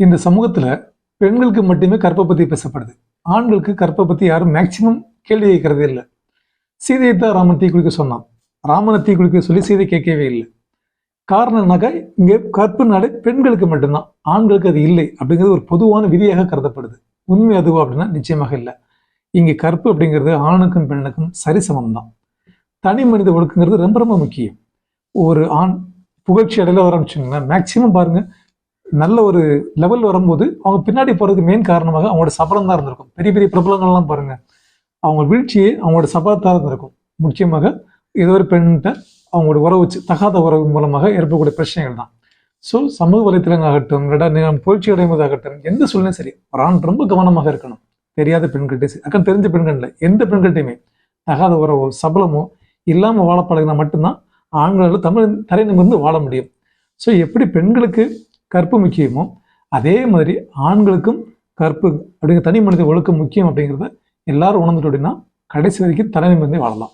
இந்த சமூகத்தில் பெண்களுக்கு மட்டுமே கற்பை பற்றி பேசப்படுது. ஆண்களுக்கு கற்பை பற்றி யாரும் மேக்சிமம் கேள்வி கேட்கறதே இல்லை. சீதையை தான் ராமன் தீ குளிக்க சொன்னான். ராமனை தீ குளிக்க சொல்லி சீதை கேட்கவே இல்லை. காரணம்னாக்கா இங்கே கற்புனாலே பெண்களுக்கு மட்டும்தான். ஆண்களுக்கு அது இல்லை அப்படிங்கிறது ஒரு பொதுவான விதியாக கருதப்படுது. உண்மை அதுவா அப்படின்னா நிச்சயமாக இல்லை. இங்கே கற்பு அப்படிங்கிறது ஆணுக்கும் பெண்ணுக்கும் சரிசமம் தான் தனி மனித ஒழுக்கங்கிறது ரொம்ப ரொம்ப முக்கியம். ஒரு ஆண் புகழ்ச்சி அடையில ஆரம்பிச்சுங்களேன் மேக்சிமம் பாருங்கள் நல்ல ஒரு லெவல் வரும்போது அவங்க பின்னாடி போகிறதுக்கு மெயின் காரணமாக அவங்களோட சபலம் தான் இருந்திருக்கும். பெரிய பெரிய பிரபலங்கள்லாம் பாருங்கள் அவங்க வீழ்ச்சியே அவங்களோட சபலத்தாக இருந்திருக்கும். முக்கியமாக ஏதோ ஒரு பெண்கிட்ட அவங்களோட உறவு வச்சு தகாத உறவு மூலமாக ஏற்படக்கூடிய பிரச்சனைகள் தான் ஸோ சமூக வலைத்தளங்கள் ஆகட்டும் இல்லாட்டா புகழ்ச்சி அடைவதாகட்டும் எந்த சூழ்நிலையும் சரி. ஒரு ஆண் ரொம்ப கவனமாக இருக்கணும். தெரியாத பெண்கள்கிட்ட சரி. அக்கா தெரிஞ்ச பெண்கள் எந்த பெண்கள்கிட்டையுமே தகாத உறவோ சபலமோ இல்லாமல் வாழ பழகினா மட்டும்தான் ஆண்களால் தமிழ் தலை நிமிர்ந்து வாழ முடியும். ஸோ எப்படி பெண்களுக்கு கற்பு முக்கியமோ அதே மாதிரி ஆண்களுக்கும் கற்பு அப்படிங்கிற தனி மனித ஒழுக்கம் முக்கியம் அப்படிங்கிறத எல்லாரும் உணர்ந்துட்டு அப்படின்னா கடைசி வரைக்கும் தலைமை மருந்தே வாழலாம்.